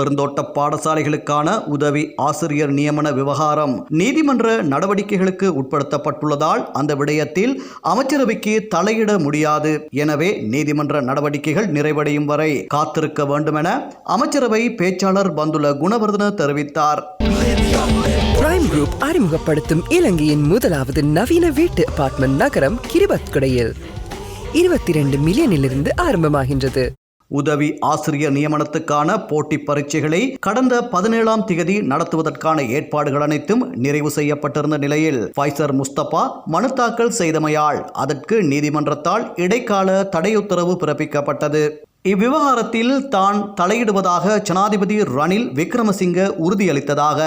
பெருந்தோட்ட பாடசாலைகளுக்கான உதவி ஆசிரியர் நியமன விவகாரம் நீதிமன்ற நடவடிக்கைகளுக்கு உட்படுத்தப்பட்டுள்ளதால் அந்த விடயத்தில் அமைச்சரவைக்கு தலையிட முடியாது. எனவே நீதிமன்ற நடவடிக்கைகள் நிறைவடையும் வரை காத்திருக்க வேண்டுமென அமைச்சரவை பேச்சாளர் பந்துல குணவர்தன தெரிவித்தார். பிரைம் குரூப் அறிமுகப்படுத்தும் இலங்கையின் முதலாவது நவீன வீட்டு அபார்ட்மெண்ட் நகரம் கிரிபத்குடையில். இருபத்தி ரெண்டு மில்லியனிலிருந்து ஆரம்பமாகின்றது. உதவி ஆசிரியர் நியமனத்துக்கான போட்டி பரீட்சைகளை கடந்த பதினேழாம் திகதி நடத்துவதற்கான ஏற்பாடுகள் அனைத்தும் நிறைவு செய்யப்பட்டிருந்த நிலையில் ஃபைசர் முஸ்தபா மனு தாக்கல் செய்தமையால் அதற்கு நீதிமன்றத்தால் இடைக்கால தடையுத்தரவு பிறப்பிக்கப்பட்டது. இவ்விவகாரத்தில் தான் தலையிடுவதாக ஜனாதிபதி ரணில் விக்ரமசிங்க உறுதியளித்ததாக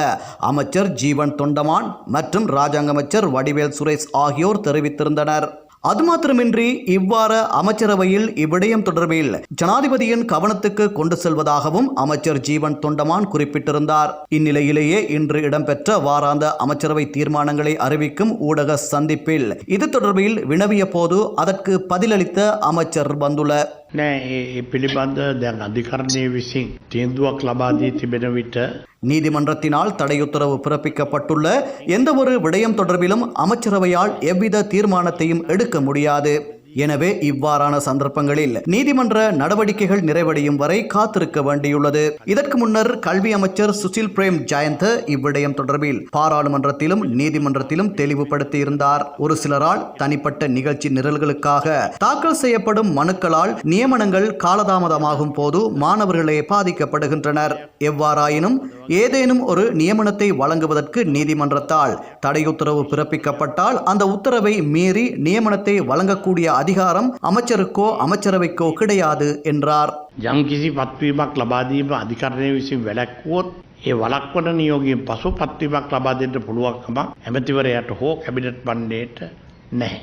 அமைச்சர் ஜீவன் தொண்டமான் மற்றும் ராஜாங்க அமைச்சர் வடிவேல் சுரேஷ் ஆகியோர் தெரிவித்திருந்தனர். அது மாத்திரமின்றி இவ்வாறு அமைச்சரவையில் இவ்விடயம் தொடர்பில் ஜனாதிபதியின் கவனத்துக்கு கொண்டு செல்வதாகவும் அமைச்சர் ஜீவன் தொண்டமான் குறிப்பிட்டிருந்தார். இந்நிலையிலேயே இன்று இடம்பெற்ற வாராந்த அமைச்சரவை தீர்மானங்களை அறிவிக்கும் ஊடக சந்திப்பில் இது தொடர்பில் வினவிய போது அதற்கு பதிலளித்த அமைச்சர் பந்துல නෑ ඒ ඒ පිළිබඳ දැන් අධිකරණය විසින් තීන්දුවක් ලබාදී තිබෙන විට நீதிமன்றத்தினால் தடையுத்தரவு பிறப்பிக்கப்பட்டுள்ள எந்தவொரு விடயம் தொடர்பிலும் அமைச்சரவையால் எவ்வித தீர்மானத்தையும் எடுக்க முடியாது எனவே இவ்வாறான சந்தர்ப்பங்களில் நீதிமன்ற நடவடிக்கைகள் நிறைவடையும் வரை காத்திருக்க வேண்டியுள்ளது. இதற்கு முன்னர் கல்வி அமைச்சர் சுசில் பிரேம் ஜெயந்த இவ்விடயம் தொடர்பில் பாராளுமன்றத்திலும் நீதிமன்றத்திலும் தெளிவுபடுத்தியிருந்தார். ஒரு சிலரால் தனிப்பட்ட நிகழ்ச்சி நிரல்களுக்காக தாக்கல் செய்யப்படும் மனுக்களால் நியமனங்கள் காலதாமதமாகும் போது மாணவர்களே பாதிக்கப்படுகின்றனர். எவ்வாறாயினும் ஏதேனும் ஒரு நியமனத்தை வழங்குவதற்கு நீதிமன்றத்தால் தடையுத்தரவு பிறப்பிக்கப்பட்டால் அந்த உத்தரவை மீறி நியமனத்தை வழங்கக்கூடிய அதிகாரம் அமைச்சருக்கோ அமைச்சரவைக்கோ கிடையாது என்றார் යම් කිසි පත්වීමක් ලබාදීම අධිකරණය විසින් වැලැක්වුවොත් ඒ වලක්වන නියෝගයෙන් පසු පත්වීමක් ලබා දෙන්න පුළුවන්කමක් ඇමතිවරයට හෝ කැබිනට් බණ්ඩයට නැහැ.